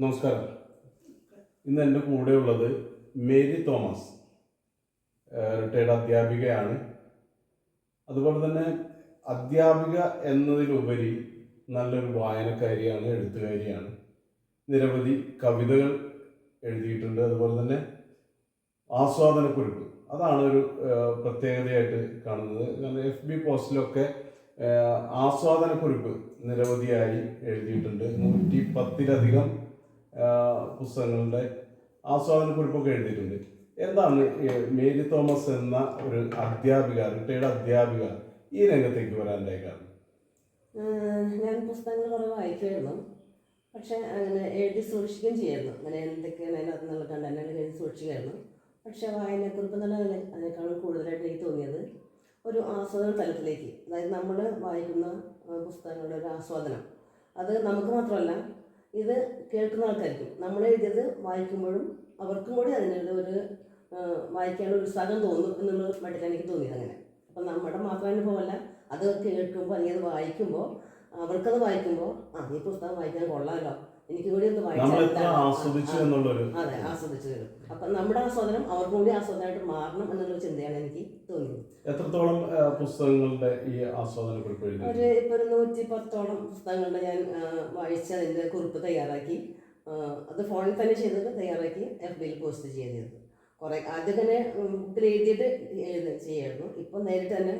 നമസ്കാരം. ഇന്ന് എന്റെ കൂടെയുള്ളത് മേരി തോമസ് റിട്ടയർഡ് അധ്യാപികയാണ്. അതുപോലെ തന്നെ അധ്യാപിക എന്നതിലുപരി നല്ലൊരു വായനക്കാരിയാണ് എഴുത്തുകാരിയാണ്. നിരവധി കവിതകൾ എഴുതിയിട്ടുണ്ട്. അതുപോലെ തന്നെ ആസ്വാദനക്കുറിപ്പ്. അതാണ് ഒരു പ്രത്യേകതയായിട്ട് കാണുന്നത്. കാരണം എഫ് ബി പോസ്റ്റിലൊക്കെ ആസ്വാദനക്കുറിപ്പ് നിരവധിയായി എഴുതിയിട്ടുണ്ട്. നൂറ്റി പത്തിലധികം ആഹ്, ആസ്വാദന കുറിപ്പൊക്കെ എഴുതിയിട്ടുണ്ട്. എന്താണ് മേരി തോമസ് എന്ന ഒരു അധ്യാപിക റിട്ടയർഡ് അധ്യാപിക ഈ രംഗത്തേക്ക് വരാനായി കാരണം? ഞാൻ പുസ്തകങ്ങൾ കുറേ വായിക്കുമായിരുന്നു. പക്ഷേ അങ്ങനെ എഴുതി സൂക്ഷിക്കുകയും ചെയ്യായിരുന്നു. അങ്ങനെ എന്തൊക്കെയാണ് അതിനകത്ത് നല്ല കണ്ടന്റുകൾ എഴുതി സൂക്ഷിക്കുമായിരുന്നു പക്ഷേ വായനക്കുറിപ്പ് അതിനെ- അതിനേക്കാളും കൂടുതലായിട്ട് എനിക്ക് തോന്നിയത് ഒരു ആസ്വാദന തലത്തിലേക്ക്. അതായത് നമ്മൾ വായിക്കുന്ന പുസ്തകങ്ങളുടെ ഒരു ആസ്വാദനം. അത് നമുക്ക് മാത്രമല്ല ഇത് കേൾക്കുന്ന ആൾക്കാർക്കും നമ്മൾ എഴുതിയത് വായിക്കുമ്പോഴും അവർക്കും കൂടി അതിനുള്ള ഒരു വായിക്കാനുള്ള ഉത്സാഹം തോന്നും എന്നുള്ള മട്ടിൽ എനിക്ക് തോന്നിയത് അങ്ങനെ. അപ്പം നമ്മുടെ മാത്രം അനുഭവമല്ല അത് കേൾക്കുമ്പോൾ അല്ലെങ്കിൽ അത് വായിക്കുമ്പോൾ അവർക്കത് വായിക്കുമ്പോൾ ആ ഈ പുസ്തകം വായിക്കാൻ കൊള്ളാമല്ലോ എനിക്ക് കൂടി ഒന്ന് വായിച്ചു അതെ ആസ്വദിച്ചു തരും. അപ്പം നമ്മുടെ ആസ്വാദനം അവർക്കും കൂടി ആസ്വാദനമായിട്ട് മാറണം എന്നുള്ള ചിന്തയാണ് എനിക്ക് തോന്നിയത്. എത്രത്തോളം പുസ്തകങ്ങളുടെ ഈ എഴുതി ഒരു ഇപ്പൊ ഒരു നൂറ്റി പത്തോളം പുസ്തകങ്ങളുടെ ഞാൻ വായിച്ച അതിന്റെ കുറിപ്പ് തയ്യാറാക്കി. അത് ഫോണിൽ തന്നെ ചെയ്തത് തയ്യാറാക്കി എഫ് ബിയിൽ പോസ്റ്റ് ചെയ്തത് കുറേ ആദ്യം തന്നെ ബുക്കിൽ എഴുതിയിട്ട് എഴുതി ചെയ്യായിരുന്നു. ഇപ്പം നേരിട്ട് തന്നെ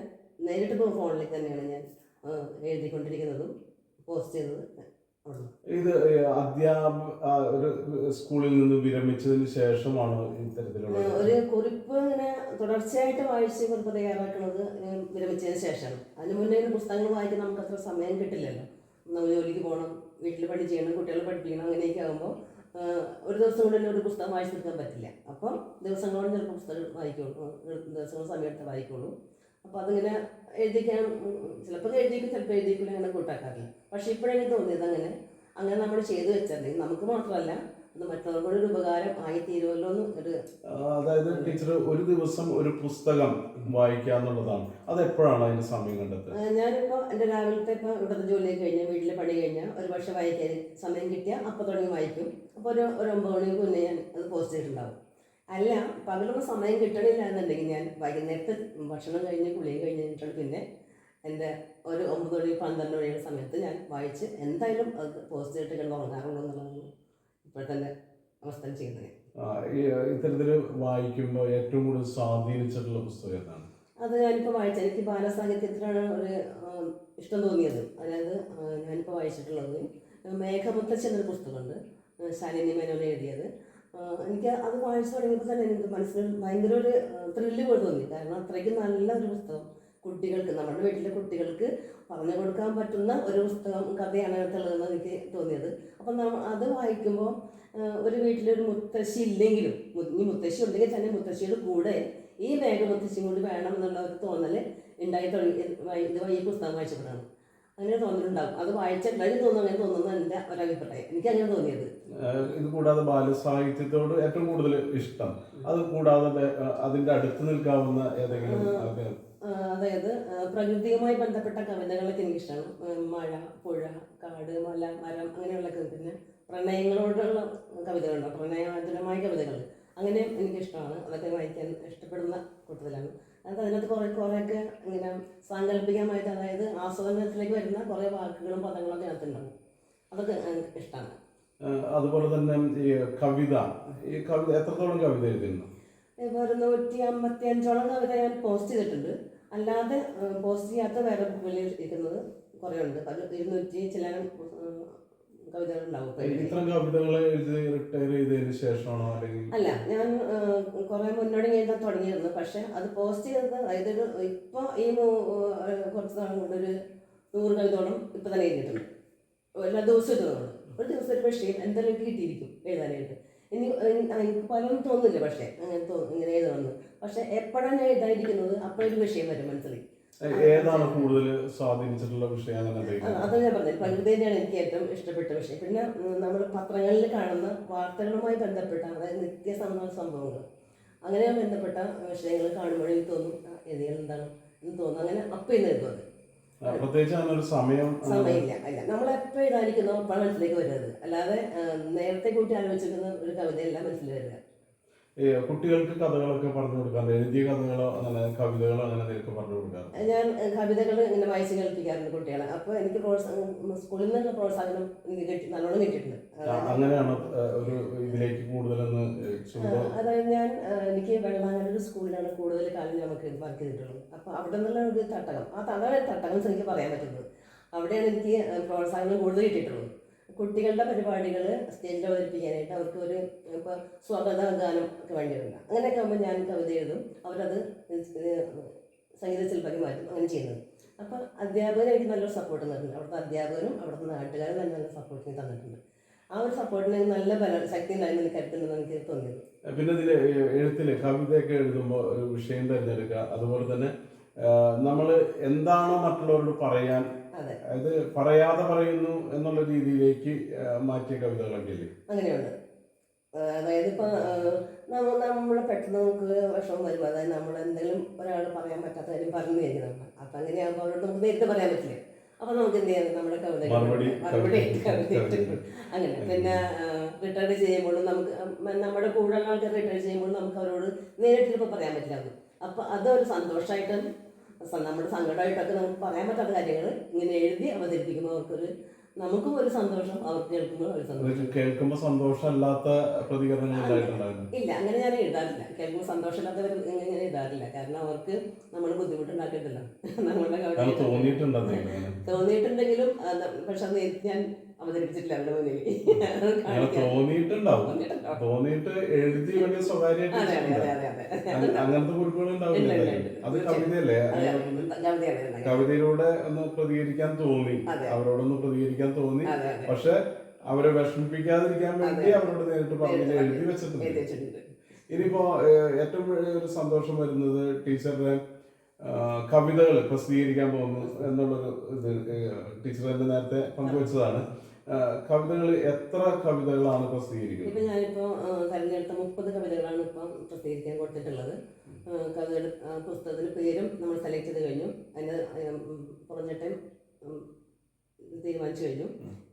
നേരിട്ട് ഇപ്പോൾ ഫോണിൽ തന്നെയാണ് ഞാൻ എഴുതിക്കൊണ്ടിരിക്കുന്നതും പോസ്റ്റ് ചെയ്തത്. ഇത് അധ്യാപ ഒരു സ്കൂളിൽ നിന്ന് വിരമിച്ചതിന് ശേഷമാണ് ഇത്തരത്തിലുള്ള ഒരു കുറിപ്പ് ഇങ്ങനെ തുടർച്ചയായിട്ട് വായിച്ച് കുറിപ്പ് തയ്യാറാക്കുന്നത് വിരമിച്ചതിന് ശേഷമാണ്. അതിന് മുന്നേ പുസ്തകങ്ങൾ വായിക്കാൻ നമുക്ക് അത്ര സമയം കിട്ടില്ലല്ലോ. നമ്മൾ ജോലിക്ക് പോകണം വീട്ടിൽ പണി ചെയ്യണം കുട്ടികളെ പഠിപ്പിക്കണം അങ്ങനെയൊക്കെ ആകുമ്പോൾ ഒരു ദിവസം കൊണ്ട് തന്നെ ഒരു പുസ്തകം വായിച്ചു തീർക്കാൻ പറ്റില്ല. അപ്പം ദിവസങ്ങളോട് ചിലപ്പോൾ പുസ്തകം വായിക്കുള്ളൂ ദിവസങ്ങൾ സമയത്ത് വായിക്കുള്ളൂ. അപ്പോൾ അതിങ്ങനെ എഴുതിക്കാൻ ചിലപ്പോൾ എഴുതിക്കും ചിലപ്പോൾ എഴുതിക്കില്ല അങ്ങനെ കൂട്ടാക്കാറില്ല. പക്ഷേ ഇപ്പോഴെനിക്ക് തോന്നിയത് അങ്ങനെ. അങ്ങനെ നമ്മൾ ചെയ്തു വെച്ചാൽ നമുക്ക് മാത്രമല്ല അത് മറ്റുള്ളവരുടെ ഒരു ഉപകാരം ആയി തീരുമല്ലോ ഒരു അതായത് ടീച്ചർ ഒരു ദിവസം ഒരു പുസ്തകം വായിക്കുക എന്നുള്ളതാണ്. അത് എപ്പോഴാണ് അതിന് സമയം കണ്ടെത്തുക? ഞാനിപ്പോൾ എന്റെ രാവിലത്തെ ഇപ്പോൾ ഇവിടുത്തെ ജോലി കഴിഞ്ഞ് വീട്ടിലെ പണി കഴിഞ്ഞാൽ ഒരു പക്ഷേ വായിക്കാൻ സമയം കിട്ടിയാൽ അപ്പോൾ തുടങ്ങി വായിക്കും. അപ്പോൾ ഒരു ഒരു ഒമ്പത് മണിക്ക് മുന്നേ ഞാൻ അത് പോസ്റ്റ് ചെയ്തിട്ടുണ്ടാവും. അല്ല പകലൊന്നും സമയം കിട്ടണില്ല എന്നുണ്ടെങ്കിൽ ഞാൻ വൈകുന്നേരത്തെ ഭക്ഷണം കഴിഞ്ഞ് കുളിയും കഴിഞ്ഞ് കഴിഞ്ഞിട്ടാണ് പിന്നെ എന്റെ ഒരു ഒമ്പത് മണി പന്ത്രണ്ട് മണിയുടെ സമയത്ത് ഞാൻ വായിച്ച് എന്തായാലും അത് പോസ്റ്റ് ചെയ്തിട്ട് കിടന്ന് ഉറങ്ങാറുള്ളൂ എന്നുള്ളതാണ് ഇപ്പോഴത്തെ അവസ്ഥ ചെയ്യുന്നത്. ഇത്തരത്തിൽ വായിക്കുമ്പോൾ ഏറ്റവും കൂടുതൽ സ്വാധീനിച്ചിട്ടുള്ള പുസ്തകം എന്താണ്? അത് ഞാനിപ്പോൾ വായിച്ച എനിക്ക് ബാലസാഹിത്യത്തിലാണ് ഒരു ഇഷ്ടം തോന്നിയത്. അതായത് ഞാനിപ്പോൾ വായിച്ചിട്ടുള്ളത് മേഘമുത്തച്ഛൻ എന്നൊരു പുസ്തകമുണ്ട്. ശാലിനി മേനോൻ എഴുതിയത്. എനിക്ക് അത് വായിച്ചു തുടങ്ങിയപ്പോൾ തന്നെ എനിക്ക് മനസ്സിൽ ഭയങ്കര ഒരു ത്രില്ല് പോലെ തോന്നി. കാരണം അത്രയ്ക്ക് നല്ല ഒരു പുസ്തകം കുട്ടികൾക്ക് നമ്മുടെ വീട്ടിലെ കുട്ടികൾക്ക് പറഞ്ഞു കൊടുക്കാൻ പറ്റുന്ന ഒരു പുസ്തകം കഥയാണ് അതിനകത്തുള്ളതെന്ന് എനിക്ക് തോന്നിയത്. അപ്പം നമ്മൾ അത് വായിക്കുമ്പോൾ ഒരു വീട്ടിലൊരു മുത്തശ്ശി ഇല്ലെങ്കിലും ഈ മുത്തശ്ശി ഉണ്ടെങ്കിൽ തന്നെ മുത്തശ്ശിയുടെ കൂടെ ഈ വേഗ മുത്തശ്ശിയും കൂടി വേണം എന്നുള്ള ഒരു തോന്നൽ ഉണ്ടായി തുടങ്ങി ഇത് ഈ പുസ്തകം വായിച്ചപ്പോഴാണ്. അങ്ങനെ തോന്നിയിട്ടുണ്ടാകും അത് വായിച്ചിട്ടുണ്ടെങ്കിൽ തോന്നുന്നു അങ്ങനെ തോന്നുന്നു എന്റെ ഒരഭിപ്രായം. എനിക്ക് അങ്ങനെ തോന്നിയത്. ഇത് കൂടാതെ ബാലസാഹിത്യത്തോട് ഏറ്റവും കൂടുതൽ ഇഷ്ടം. അത് കൂടാതെ അതിന്റെ അടുത്ത് നിൽക്കാവുന്ന ഏതെങ്കിലും അതായത് പ്രകൃതിയുമായി ബന്ധപ്പെട്ട കവിതകളൊക്കെ എനിക്കിഷ്ടമാണ് ഇഷ്ടമാണ് മഴ പുഴ കാട് മല മരം അങ്ങനെയുള്ള പിന്നെ പ്രണയങ്ങളോടുള്ള കവിതകളുണ്ട്. പ്രണയാതുരമായ കവിതകൾ. അങ്ങനെ എനിക്കിഷ്ടമാണ്. അതൊക്കെ വായിക്കാൻ ഇഷ്ടപ്പെടുന്ന കൂട്ടത്തിലാണ്. അത് അതിനകത്ത് കുറേ കുറേയൊക്കെ ഇങ്ങനെ സാങ്കല്പികമായിട്ട് അതായത് ആസ്വാദനത്തിലേക്ക് വരുന്ന കുറേ വാക്കുകളും പദങ്ങളൊക്കെ അതിനകത്തുണ്ടാവും അതൊക്കെ എനിക്ക് ഇഷ്ടമാണ് അതുപോലെ തന്നെ ഈ കവിത. ഈ കവിത എത്രത്തോളം കവിത എഴുതുന്നു? ഒരു നൂറ്റി അമ്പത്തി അഞ്ചോളം കവിത ഞാൻ പോസ്റ്റ് ചെയ്തിട്ടുണ്ട്. അല്ലാതെ പോസ്റ്റ് ചെയ്യാത്ത വേറെ ബുക്കുകളിൽ ഇരിക്കുന്നത് കുറേ ഉണ്ട് ഇരുന്നൂറ്റി ചില ഇത്തരം കവിതകൾ എഴുതി റിട്ടയർ ചെയ്തതിന് ശേഷമാണോ അല്ലെങ്കിൽ? അല്ല ഞാൻ കുറേ മുന്നോടി എഴുതാൻ തുടങ്ങിയിരുന്നു. പക്ഷെ അത് പോസ്റ്റ് ചെയ്തത് അതായത് ഒരു ഇപ്പൊ ഈ കുറച്ച് നാളും കൊണ്ട് ഒരു നൂറ് കവിതയോളം ഇപ്പൊ തന്നെ എഴുതിയിട്ടുണ്ട്. എല്ലാ ദിവസവും എഴുതുന്നുണ്ട് ഒരു ദിവസം ഒരു വിഷയം എന്തെങ്കിലും കിട്ടിയിരിക്കും എഴുതാനായിട്ട്. ഇനി എനിക്ക് പലരും തോന്നില്ല പക്ഷേ അങ്ങനെ തോന്നും ഇങ്ങനെ എഴുതണമെന്ന്. പക്ഷെ എപ്പോഴാണ് ഞാൻ എഴുതാതിരിക്കുന്നത് ഒരു വിഷയം വരും മനസ്സിലായി ഏതാണ് കൂടുതൽ സ്വാധീനിച്ചിട്ടുള്ള വിഷയം എന്തെങ്കിലും അത് ഞാൻ പറഞ്ഞത്. പ്രകൃതിയാണ് എനിക്ക് ഏറ്റവും ഇഷ്ടപ്പെട്ട വിഷയം. പിന്നെ നമ്മൾ പത്രങ്ങളിൽ കാണുന്ന വാർത്തകളുമായി ബന്ധപ്പെട്ട അതായത് നിത്യ സംഭവങ്ങൾ. അങ്ങനെ ബന്ധപ്പെട്ട വിഷയങ്ങൾ കാണുമ്പോഴേ തോന്നും എഴുതിയാൽ എന്താണ് എന്ന് തോന്നുന്നു അങ്ങനെ അപ്പം ഇന്ന് എഴുതും അത്. ആ, പ്രത്യേകിച്ച് അങ്ങനെ ഒരു സമയം സമയമില്ല അല്ല നമ്മൾ എപ്പോൾ എഴുതാനിക്കുന്നോ അപ്പോൾ മനസ്സിലേക്ക് വരുന്നത്. അല്ലാതെ നേരത്തെ കൂട്ടി ആലോചിച്ചിരുന്ന ഒരു കവിതയല്ല മനസ്സിൽ വരിക. കുട്ടികൾക്ക് കഥകളൊക്കെ പറഞ്ഞു കൊടുക്കാറുണ്ട്. എഴുതിയ കഥകളോ അങ്ങനെ കവിതകളോ അങ്ങനെ എന്തെങ്കിലും പറഞ്ഞു കൊടുക്കാറുണ്ട്. ഞാൻ കവിതകൾ ഇങ്ങനെ വായിച്ച് കേൾപ്പിക്കാറുണ്ട് കുട്ടികളെ. അപ്പോൾ എനിക്ക് സ്കൂളിൽ നിന്നുള്ള പ്രോത്സാഹനം എനിക്ക് കിട്ടി നല്ലോണം കിട്ടിയിട്ടുണ്ട്. അങ്ങനെയാണ് ഒരു ഇതിലേക്ക് കൂടുതലൊന്ന് അതായത് ഞാൻ എനിക്ക് വെള്ളാങ്ങര സ്കൂളിലാണ് കൂടുതൽ കാലം നമുക്ക് വർക്ക് ചെയ്തിട്ടുള്ളത്. അപ്പോൾ അവിടെ നിന്നുള്ള ഒരു തട്ടകം ആ തടകം തട്ടകം എനിക്ക് പറയാൻ പറ്റുന്നത്. അവിടെയാണ് എനിക്ക് പ്രോത്സാഹനം കൂടുതൽ കിട്ടിയിട്ടുള്ളത്. കുട്ടികളുടെ പരിപാടികൾ സ്റ്റേജിൽ അവതരിപ്പിക്കാനായിട്ട് അവർക്ക് ഒരു ഇപ്പോൾ സ്വാഗത ഗാനം ഒക്കെ വേണ്ടി വരുന്ന അങ്ങനെയൊക്കെ ആകുമ്പോൾ ഞാൻ കവിത എഴുതും അവരത് സംഗീത ശില്പമാക്കി മാറ്റും അങ്ങനെ ചെയ്യുന്നത്. അപ്പോൾ അധ്യാപകർ എനിക്ക് നല്ലൊരു സപ്പോർട്ട് തന്നിട്ടുണ്ട്. അവിടുത്തെ അധ്യാപകരും അവിടുത്തെ നാട്ടുകാരും തന്നെ നല്ല സപ്പോർട്ടിന് തന്നിട്ടുണ്ട്. ആ ഒരു സപ്പോർട്ടിന് നല്ല ബല ശക്തി ഉണ്ടായിരുന്നു എനിക്ക് കരുത്തുണ്ടെന്ന് എനിക്ക് തോന്നിയത്. പിന്നെ ഇതിൽ എഴുത്തിൽ കവിതയൊക്കെ എഴുതുമ്പോൾ ഒരു വിഷയം തിരഞ്ഞെടുക്കുക അതുപോലെ തന്നെ നമ്മൾ എന്താണോ മറ്റുള്ളവരോട് പറയാൻ അതായത് അത് പറയാതെ പറയുന്നു എന്നുള്ള രീതിയിലേക്ക് മാറ്റിയ കവിതകളൊക്കെ ഇല്ലേ അങ്ങനെയുണ്ട് അതായത് ഇപ്പം നമ്മൾ നമ്മൾ പെട്ടെന്ന് നമുക്ക് വിഷമം വരും. അതായത് നമ്മൾ എന്തെങ്കിലും ഒരാൾ പറയാൻ പറ്റാത്ത കാര്യം പറഞ്ഞു തരും നമ്മൾ. അപ്പം അങ്ങനെയാകുമ്പോൾ അവരോട് നമുക്ക് നേരിട്ട് പറയാൻ പറ്റില്ല? അപ്പം നമുക്ക് എന്ത് ചെയ്യാം? നമ്മുടെ കവിത മറുപടി അങ്ങനെ. പിന്നെ റിട്ടയർ ചെയ്യുമ്പോഴും നമുക്ക് നമ്മുടെ കൂടെയുള്ള ആൾക്കാർ റിട്ടയർ ചെയ്യുമ്പോൾ നമുക്ക് അവരോട് നേരിട്ട് ഇപ്പോൾ പറയാൻ പറ്റില്ല. അത് അപ്പം അതൊരു സന്തോഷമായിട്ട് നമ്മുടെ സങ്കടമായിട്ടൊക്കെ നമുക്ക് പറയാൻ പറ്റാത്ത കാര്യങ്ങൾ ഇങ്ങനെ എഴുതി അവതരിപ്പിക്കുമ്പോൾ അവർക്കൊരു നമുക്കും ഒരു സന്തോഷം അവർക്ക് കേൾക്കുമ്പോൾ ഒരു സന്തോഷം. കേൾക്കുമ്പോൾ സന്തോഷമല്ലാത്ത പ്രതികരണങ്ങൾ ഇല്ല അങ്ങനെ ഞാൻ എഴുതാറില്ല. കേൾക്കുമ്പോൾ സന്തോഷമില്ലാത്തവർ ഇങ്ങനെ എഴുതാറില്ല. കാരണം അവർക്ക് നമ്മൾ ബുദ്ധിമുട്ടുണ്ടാക്കിയിട്ടില്ല. നമ്മളുടെ തോന്നിയിട്ടുണ്ടെങ്കിലും പക്ഷെ അത് ഞാൻ അവതരിപ്പിച്ചിട്ടില്ല. തോന്നിയിട്ടുണ്ടാവും. തോന്നിയിട്ട് എഴുതി വലിയ സ്വകാര്യമായിട്ട് അങ്ങനത്തെ കുറിപ്പുകൾ ഉണ്ടാവില്ല. അത് കവിതയല്ലേ. കവിതയിലൂടെ ഒന്ന് പ്രതികരിക്കാൻ തോന്നി. അവരോടൊന്ന് പ്രതികരിക്കാൻ തോന്നി. പക്ഷെ അവരെ വിഷമിപ്പിക്കാതിരിക്കാൻ വേണ്ടി അവരോട് നേരിട്ട് പറഞ്ഞു എഴുതി വെച്ചിട്ടുണ്ട്. ഇനിയിപ്പോ ഏറ്റവും ഒരു സന്തോഷം വരുന്നത് ടീച്ചറുടെ കവിതകൾ പ്രസിദ്ധീകരിക്കാൻ പോകുന്നു എന്നുള്ളൊരു ഇത് ടീച്ചർ തന്നെ നേരത്തെ പങ്കുവച്ചതാണ്. കവിതകൾ എത്ര കവിതകളാണ് പ്രസിദ്ധീകരിക്കുന്നത്? ഇപ്പൊ ഞാനിപ്പോ തെരഞ്ഞെടുത്ത മുപ്പത് കവിതകളാണ് ഇപ്പം പ്രസിദ്ധീകരിക്കാൻ കൊടുത്തിട്ടുള്ളത്. കവിത കവിതയുടെ പുസ്തകത്തിന് പേരും നമ്മൾ സെലക്ട് ചെയ്ത് കഴിഞ്ഞു. അതിന് പറഞ്ഞിട്ട് തീരുമാനിച്ചു കഴിഞ്ഞു.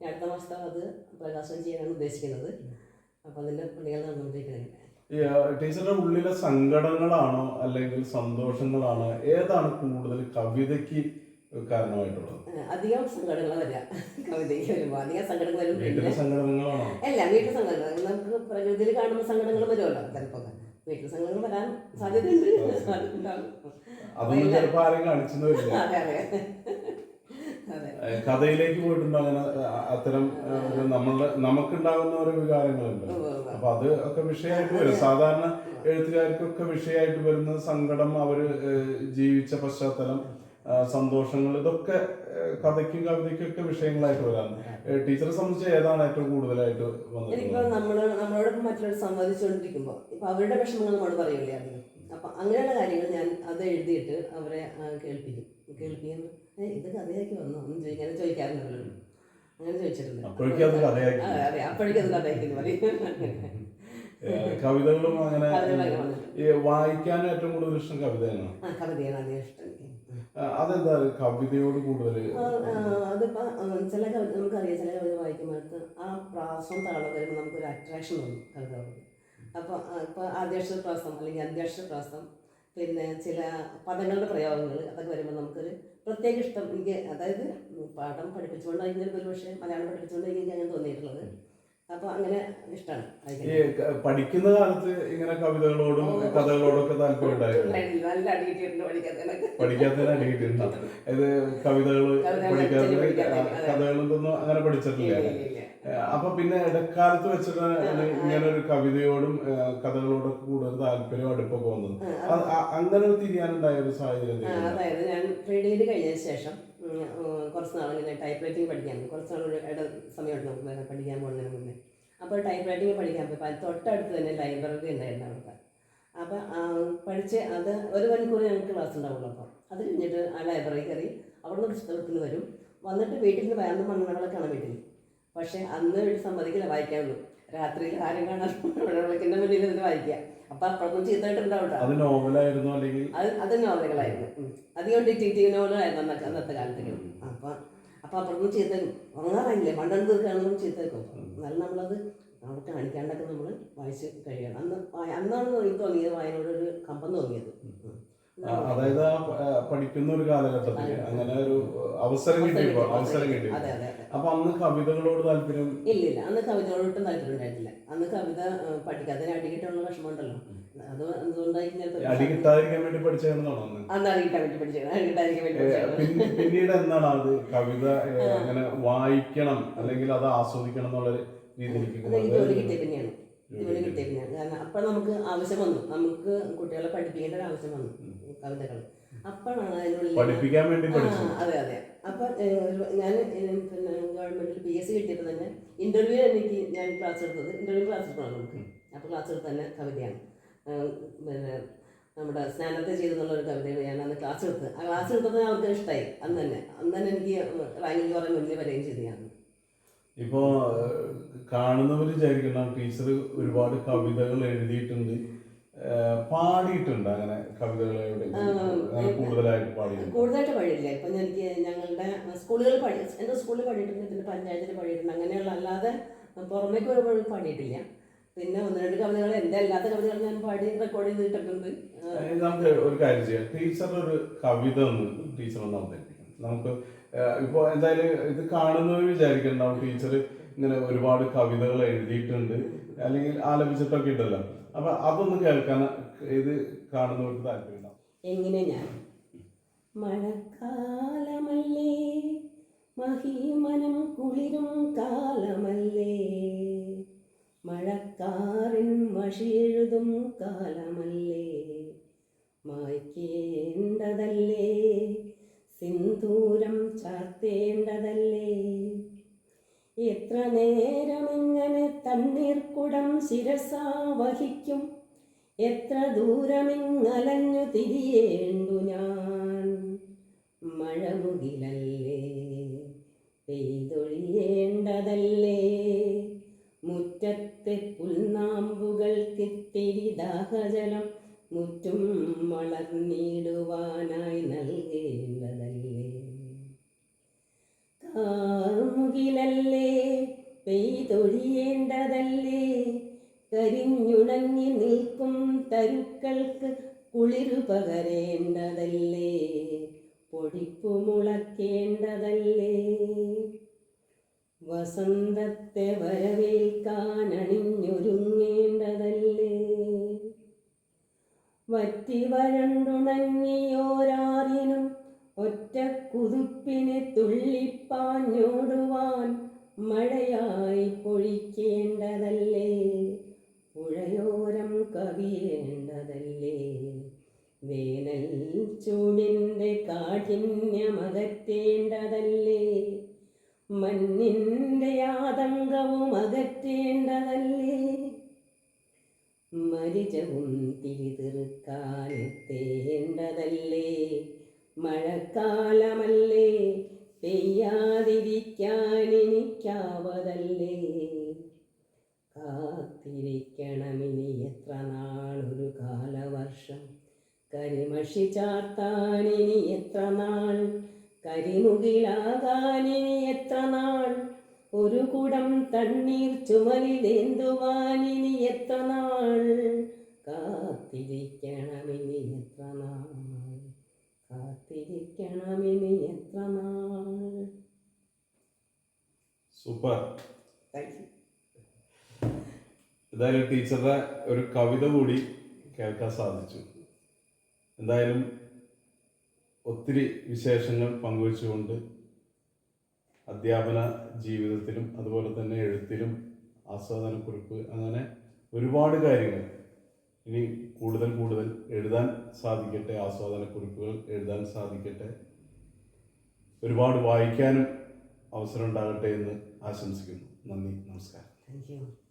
അടുത്ത മാസത്തെ അത് പ്രകാശനം ചെയ്യാനാണ് ഉദ്ദേശിക്കുന്നത്. അപ്പൊ അതിന്റെ പണികൾ നടന്നുകൊണ്ടിരിക്കുന്നത് ടീച്ചറുടെ ഉള്ളിലെ സങ്കടങ്ങളാണോ അല്ലെങ്കിൽ സന്തോഷങ്ങളാണോ? ഏതാണ് കൂടുതൽ കവിതയ്ക്ക് കാരണമായിട്ടുള്ളത്. അധികം സങ്കടങ്ങൾ വരാം കവിതയ്ക്ക് വരുമ്പോൾ അധികം സങ്കടങ്ങൾ വരും സങ്കടങ്ങളാണോ അല്ല വീട്ടിൽ സങ്കടങ്ങൾ നമുക്ക് പ്രകൃതിയിൽ കാണുമ്പോൾ സങ്കടങ്ങൾ വരുമല്ലോ ചിലപ്പോൾ വീട്ടിൽ സങ്കടങ്ങൾ വരാൻ സാധ്യതയുണ്ട്. അതെ അതെ. കഥയിലേക്ക് പോയിട്ടുണ്ടോ അങ്ങനെ അത്തരം നമ്മളുടെ നമുക്കുണ്ടാകുന്ന ഓരോ വികാരങ്ങളുണ്ട്. അപ്പൊ അത് ഒക്കെ വിഷയമായിട്ട് വരും. സാധാരണ എഴുത്തുകാർക്കൊക്കെ വിഷയമായിട്ട് വരുന്ന സങ്കടം അവർ ജീവിച്ച പശ്ചാത്തലം സന്തോഷങ്ങൾ ഇതൊക്കെ കഥയ്ക്ക് കവിതയ്ക്കൊക്കെ വിഷയങ്ങളായിട്ട് വരാം. ടീച്ചറെ സംബന്ധിച്ച് ഏതാണ് ഏറ്റവും കൂടുതലായിട്ട് വന്നത് വന്നിട്ടുള്ളത് നമ്മൾ നമ്മളോടൊപ്പം മറ്റുള്ളവർ സംവാദിച്ചുകൊണ്ടിരിക്കുമ്പോൾ ഇപ്പൊ അവരുടെ വിഷമങ്ങൾ നമ്മൾ പറയില്ലേ അതിന്? അപ്പൊ അങ്ങനെയുള്ള കാര്യങ്ങൾ ഞാൻ അത് എഴുതിയിട്ട് അവരെ കേൾപ്പിക്കും. കേൾപ്പിക്കുന്നു "ഏ, ഇത് കഥയാക്കി വന്നോ? എന്ന് ചോദിക്കാൻ ചോദിക്കാറുണ്ടല്ലോ അങ്ങനെ ചോദിച്ചിട്ടുണ്ട്. അപ്പോഴേക്കും അത് കഥയാക്കി. പറയും. കവിതകളും അങ്ങനെ വായിക്കാൻ ഏറ്റവും കൂടുതൽ ഇഷ്ടം കവിതയാണ്. കവിതയാണ് അധികം ഇഷ്ടം. എനിക്ക് ആ, അതെന്താ കവിതയോട് കൂടുതൽ അതിപ്പോ ചില കവിത നമുക്കറിയാം ചില കവിത വായിക്കുമ്പോഴത്ത് ആ പ്രാസം താളം വരുമ്പോൾ നമുക്കൊരു അട്രാക്ഷൻ തോന്നും കവിതകളോട് അപ്പോൾ ഇപ്പോൾ ആദ്യാക്ഷര പ്രാസം അല്ലെങ്കിൽ അന്ത്യാക്ഷര പ്രാസം പിന്നെ ചില പദങ്ങളുടെ പ്രയോഗങ്ങൾ അതൊക്കെ വരുമ്പോൾ നമുക്കൊരു പ്രത്യേക ഇഷ്ടം. എനിക്ക് അതായത് പാഠം പഠിപ്പിച്ചുകൊണ്ടായിരിക്കും ഒരു പക്ഷേ മലയാളം പഠിപ്പിച്ചുകൊണ്ടായിരിക്കും എനിക്ക് അങ്ങനെ തോന്നിയിട്ടുള്ളത്. അപ്പോൾ അങ്ങനെ ഇഷ്ടമാണ് പഠിക്കുന്ന കാലത്ത് ഇങ്ങനെ കവിതകളോടും കഥകളോടും ഒക്കെ താല്പര്യം പഠിക്കാത്തതിന് അടിയിട്ടുണ്ട് ഇത് കവിതകൾ. കഥകളൊന്നും അങ്ങനെ പഠിച്ചിട്ടില്ല. അപ്പൊ പിന്നെ ഇടക്കാലത്ത് വെച്ചിട്ട് ഇങ്ങനെ ഒരു കവിതയോടും കഥകളോടും കഥകളോടൊക്കെ കൂടുതൽ താല്പര്യം അടുപ്പം വന്നത് അ- അങ്ങനെ ഒരു തിരിയാനുണ്ടായ ഒരു സാഹചര്യം അതായത് ഞാൻ കഴിഞ്ഞതിന് ശേഷം കുറച്ച് നാൾ ഇങ്ങനെ ടൈപ്പ് റൈറ്റിംഗ് പഠിക്കാൻ പോയി. കുറച്ച് നാൾ ഇട സമയമുണ്ട് നമുക്ക് പഠിക്കാൻ പോകുന്നതിന് മുന്നേ. അപ്പോൾ ടൈപ്പ് റൈറ്റിംഗ് പഠിക്കാൻ പോയി. അപ്പോൾ തൊട്ടടുത്ത് തന്നെ ലൈബ്രറി ഉണ്ടായിരുന്നു അവർക്ക് അപ്പോൾ പഠിച്ച് അത് ഒരു മണിക്കൂർ ഞങ്ങൾക്ക് ക്ലാസ് ഉണ്ടാവുള്ളൂ അപ്പോൾ അത് കഴിഞ്ഞിട്ട് ആ ലൈബ്രറി കയറി അവിടെ നിന്ന് പുസ്തകത്തിന് വരും. വന്നിട്ട് വീട്ടിൽ നിന്ന് വേറെ മണ്ണുകളൊക്കെയാണ് വീട്ടിൽ പക്ഷേ അന്ന് വീട്ടിൽ സമ്മതിക്കില്ല വായിക്കാനുള്ളൂ രാത്രിയിൽ ആരും കാണാൻ വിളക്കിന്റെ മുന്നിൽ നിന്ന് വായിക്കുക. അപ്പൊ ചീത്തമായിട്ടുണ്ടാവും കേട്ടോ. അത് നോവലായിരുന്നു അല്ലെങ്കിൽ അത് അത് നോവലുകളായിരുന്നു. അധികം ഡിറ്റക്റ്റീവ് നോവലായിരുന്നു അന്നൊക്കെ അന്നത്തെ കാലത്തേക്ക്. അപ്പൊ അപ്പൊ പ്രകൃതി ചീത്ത ഉറങ്ങാറായില്ലേ? പണ്ടെടുത്ത് തീർക്കുകയാണെന്നും ചീത്ത വെക്കും എന്നാലും നമ്മളത് അവിടെ കാണിക്കാണ്ടൊക്കെ നമ്മൾ വായിച്ച് കഴിയണം. അന്ന് അന്നാണ് എനിക്ക് തോന്നിയത് വായനയോടൊരു കമ്പം തോന്നിയത്. അതായത് ആ പഠിക്കുന്ന ഒരു കാലഘട്ടത്തിൽ അങ്ങനെ ഒരു അവസരം കിട്ടിയപ്പോ അവസരം അതെ അപ്പൊ അന്ന് കവിതകളോട് താല്പര്യം? ഇല്ല അന്ന് കവിതകളോട് താല്പര്യം ഉണ്ടായിട്ടില്ല. അന്ന് കവിത പഠിക്കാതെ അടി കിട്ടാനുള്ള വിഷമമുണ്ടല്ലോ. അത് എന്തുകൊണ്ടായിരിക്കും അടി കിട്ടാതിരിക്കാൻ വേണ്ടി പഠിച്ചതാണെന്നാണോ അന്ന്? അടി കിട്ടാൻ വേണ്ടി പഠിച്ചത്. അടി കിട്ടാതിരിക്കാൻ വേണ്ടി പിന്നീട് എന്താണ് അത് കവിത അങ്ങനെ വായിക്കണം അല്ലെങ്കിൽ അത് ആസ്വദിക്കണം എന്നുള്ള രീതിയിലേക്ക് ജോലി കിട്ടിയ പിന്നെയാണ്. ജോലി കിട്ടിയ പിന്നെയാണ്. കാരണം അപ്പൊ നമുക്ക് ആവശ്യം വന്നു. നമുക്ക് കുട്ടികളെ പഠിപ്പിക്കേണ്ട ഒരു ആവശ്യം വന്നു. കവിതകൾ അപ്പോഴാണ് അതിനുള്ളിൽ പഠിപ്പിക്കാൻ വേണ്ടി പഠിച്ചു അതെ അതെ. അപ്പൊ ഞാൻ പിന്നെ ഗവൺമെന്റിൽ പി എസ് സി കിട്ടിയപ്പോൾ തന്നെ ഇന്റർവ്യൂ എനിക്ക് ഞാൻ ക്ലാസ് എടുത്തത്. ഇന്റർവ്യൂ ക്ലാസ് എടുക്കണം നമുക്ക്. അപ്പോൾ ക്ലാസ് എടുത്ത് തന്നെ കവിതയാണ്. പിന്നെ നമ്മുടെ സ്നാനത്തെ ചെയ്തെന്നുള്ള ഒരു കവിതയാണ് ഞാൻ അന്ന് ക്ലാസ് എടുത്തത്. ആ ക്ലാസ് എടുത്തത് അവർക്ക് ഇഷ്ടമായി അന്ന് തന്നെ. അന്ന് തന്നെ എനിക്ക് റാങ്കിൽ പറയാൻ വലിയ വരെയും ചെയ്തതാണ് ഇപ്പോ കാണുന്നവർ വിചാരിക്കണം ടീച്ചർ ഒരുപാട് കവിതകൾ എഴുതിയിട്ടുണ്ട്. പാടിയിട്ടുണ്ട് അങ്ങനെ കവിതകളായിട്ട് കൂടുതലായിട്ട് പാടിയിട്ടുണ്ട്. കൂടുതലായിട്ട് പാടിയില്ല ഇപ്പം എനിക്ക് ഞങ്ങളുടെ സ്കൂളുകളിൽ പാടി എന്റെ സ്കൂളിൽ പാടിയിട്ടുണ്ട് പിന്നെ പഞ്ചായത്തിൽ പാടിയിട്ടുണ്ട് അങ്ങനെയുള്ള അല്ലാതെ പുറമേക്ക് ഒരുപാട് പാടിയിട്ടില്ല. പിന്നെ ഒന്ന് രണ്ട് കവിതകൾ എന്റെ അല്ലാത്ത കവിതകൾ ഞാൻ പാടി റെക്കോർഡ് ചെയ്തിട്ടുണ്ട് നമുക്ക് ഒരു കാര്യം ചെയ്യാം. ടീച്ചറുടെ ഒരു കവിത ഒന്ന് ടീച്ചർ ഒന്ന് അവതരിപ്പിക്കണം. നമുക്ക് ഇപ്പോൾ ഇപ്പൊ എന്തായാലും ഇത് കാണുന്നവർ വിചാരിക്കണ്ടാവും. ടീച്ചർ ഇങ്ങനെ ഒരുപാട് കവിതകൾ എഴുതിയിട്ടുണ്ട്. അല്ലെങ്കിൽ ആലപിച്ചിട്ടൊക്കെ ഉണ്ടല്ലോ. അപ്പൊ അതൊന്ന് കേൾക്കാൻ ഇത് കാണുന്നവർക്ക് താല്പര്യം എങ്ങനെ ഞാൻ? മഴക്കാലമല്ലേ മഹീമനം കുളിരും കാലമല്ലേ മഴക്കാറിൻ മഷിയെഴുതും കാലമല്ലേ മായ്ക്കേണ്ടതല്ലേ സിന്ദൂരം ചാർത്തേണ്ടതല്ലേ എത്ര നേരമിങ്ങനെ തണ്ണീർക്കുടം ശിരസാ വഹിക്കും. എത്ര ദൂരമിങ്ങലഞ്ഞു തിരിയേണ്ടു ഞാൻ. മഴമുകിലല്ലേ പെയ്തൊഴിയേണ്ടതല്ലേ. മുറ്റത്തെ പുൽനാമ്പുകൾക്കിത്തിരി ദാഹജലം മുറ്റും വളർന്നിടുവാനായി നൽകേണ്ടതല്ലേ. കാർമുകിലല്ലേ പെയ്തൊഴിയേണ്ടതല്ലേ? കരിഞ്ഞുണങ്ങി നിൽക്കും തരുക്കൾക്ക് കുളിരു പകരേണ്ടതല്ലേ? പൊടിപ്പു മുളക്കേണ്ടതല്ലേ? വസന്തത്തെ വരവേൽക്കാൻ അണിഞ്ഞൊരുങ്ങേണ്ടതല്ലേ? വറ്റി വരണ്ടുണങ്ങിയോരാറിനും ഒറ്റ കുതിപ്പിനെ തുള്ളിപ്പാഞ്ഞോടുവാൻ മഴയായി പൊഴിക്കേണ്ടതല്ലേ? പുഴയോരം കവിയേണ്ടതല്ലേ? വേനൽ ചൂടിന്റെ കാഠിന്യമകറ്റേണ്ടതല്ലേ? മഞ്ഞിന്റെ ആതങ്കവും അകറ്റേണ്ടതല്ലേ? മരിചവും തിരിതിറുക്കാനെത്തേണ്ടതല്ലേ മഴക്കാലമല്ലേ? പെയ്യാതിരിക്കാനെനിക്കാവതല്ലേ? കാത്തിരിക്കണമിനി എത്ര നാളൊരു കാലവർഷം? കരിമഷി ചാർത്താനിനി എത്ര നാൾ? കരിമുകിലാകാനിനി എത്ര നാൾ? ഒരു കുടം തണ്ണീർ ചുമലിലേന്തുവാനിനി എത്ര നാൾ? കാത്തിരിക്കണമിനി എത്ര നാൾ? കാത്തിരിക്കണമിനി എത്ര നാൾ? സൂപ്പർ. എന്തായാലും ടീച്ചറുടെ ഒരു കവിത കൂടി കേൾക്കാൻ സാധിച്ചു. എന്തായാലും ഒത്തിരി വിശേഷങ്ങൾ പങ്കുവച്ചുകൊണ്ട് അധ്യാപന ജീവിതത്തിലും അതുപോലെ തന്നെ എഴുത്തിലും ആസ്വാദനക്കുറിപ്പ് അങ്ങനെ ഒരുപാട് കാര്യങ്ങൾ ഇനി കൂടുതൽ കൂടുതൽ എഴുതാൻ സാധിക്കട്ടെ ആസ്വാദനക്കുറിപ്പുകൾ എഴുതാൻ സാധിക്കട്ടെ. ഒരുപാട് വായിക്കാനും അവസരം ഉണ്ടാകട്ടെ എന്ന് ആശംസിക്കുന്നു. നന്ദി നമസ്കാരം. Thank you